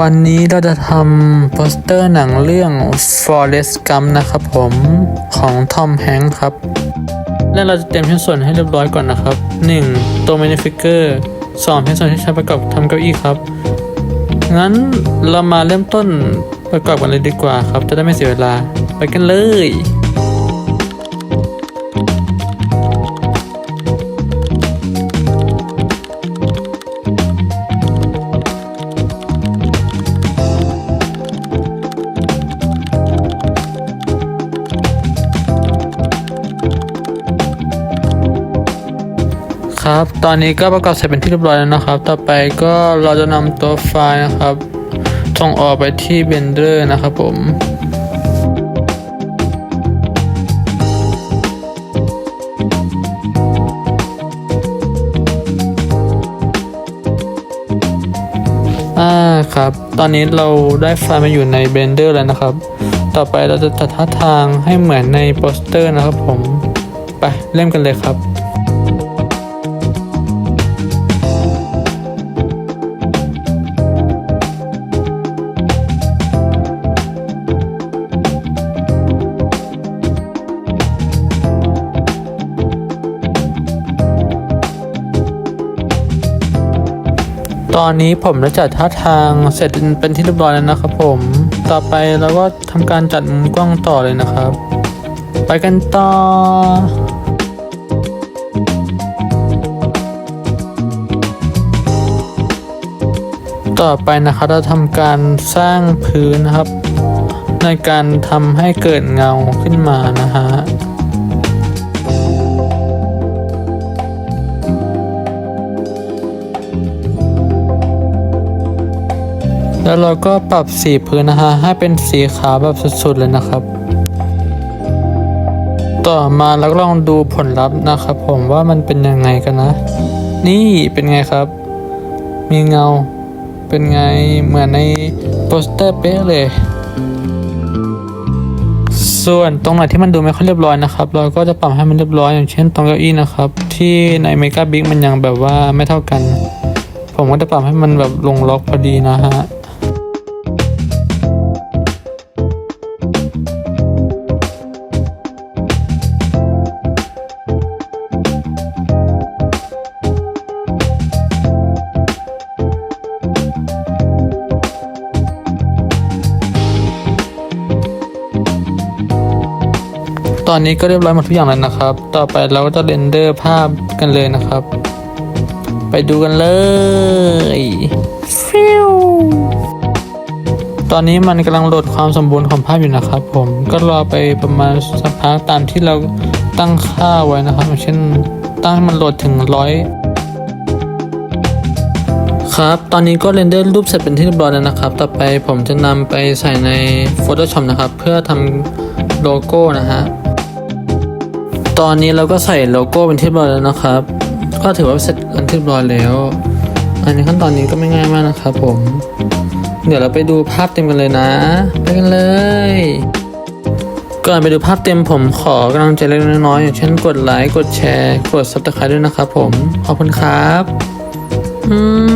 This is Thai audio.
วันนี้เราจะทำโปสเตอร์หนังเรื่อง Forest Gump นะครับผมของทอมแฮงค์ครับ และเราจะเตรียมชิ้นส่วนให้เรียบร้อยก่อนนะครับ 1. ตัวมินิฟิกเกอร์ 2. ชิ้นส่วนที่ใช้ประกอบทำเก้าอี้ครับ งั้นเรามาเริ่มต้นประกอบกันเลยดีกว่าครับ จะได้ไม่เสียเวลา ไปกันเลย ครับ ตอนนี้ก็ประกอบเสร็จเป็นที่เรียบร้อยแล้วนะครับ ต่อไปก็เราจะนำตัวไฟล์นะครับส่งออกไปที่ Blender นะครับผมอ่าครับ ตอนนี้เราได้ไฟล์มาอยู่ใน Blender แล้วนะครับ ต่อไปเราจะจัดท่าทางให้เหมือนในโปสเตอร์นะครับผม ไปเริ่มกันเลยครับ ตอนนี้ผมได้จัดท่าทางเสร็จเป็นที่เรียบร้อยแล้วนะครับผม ต่อไปเราก็ทำการจัดมุมกล้องต่อเลยนะครับ ไปกันต่อต่อไปนะครับเราทำการสร้างพื้นนะครับ ในการทำให้เกิดเงาขึ้นมานะฮะ แล้วเราก็ปรับสีพื้นนะฮะให้เป็นสีขาวแบบสุดๆเลยนะครับ ต่อมาเราก็ลองดูผลลัพธ์นะครับผมว่ามันเป็นยังไงกันนะ นี่เป็นไงครับ มีเงาเป็นไงเหมือนในโปสเตอร์เป๊ะเลย ส่วนตรงไหนที่มันดูไม่ค่อยเรียบร้อยนะครับ เราก็จะปรับให้มันเรียบร้อยอย่างเช่นตรงเก้าอี้นะครับ ที่ในเมกาบิ๊กมันยังแบบว่าไม่เท่ากัน ผมก็จะปรับให้มันแบบลงล็อกพอดีนะฮะ อนนี้ก็เรียบร้อยหมดทุกอย่างแล้วนะครับ ต่อไปเราก็จะเรนเดอร์ภาพกันเลยนะครับ ไปดูกันเลยฟิวตอนนี้มันกำลังโหลดความสมบูรณ์ของภาพอยู่นะครับ ผมก็รอไปประมาณสักพักตามที่เราตั้งค่าไว้นะครับอย่างเช่นตั้งให้มันโหลดถึงร้อยครับ ตอนนี้ก็เรนเดอร์รูปเสร็จเป็นที่เรียบร้อยแล้วนะครับ ต่อไปผมจะนำไปใส่ใน Photoshop นะครับ เพื่อทำโลโก้นะฮะ ตอนนี้เราก็ใส่โลโก้เป็นที่เรียบร้อยแล้วนะครับ ก็ถือว่าเสร็จกันที่เรียบร้อยแล้ว อันนี้ขั้นตอนนี้ก็ไม่ง่ายมากนะครับผม เดี๋ยวเราไปดูภาพเต็มกันเลยนะ ไปกันเลยก่อนไปดูภาพเต็มผมขอกำลังใจเล็กๆน้อยๆอย่างเช่นกดไลค์กดแชร์ กด subscribe ด้วยนะครับผม ขอบคุณครับ อืม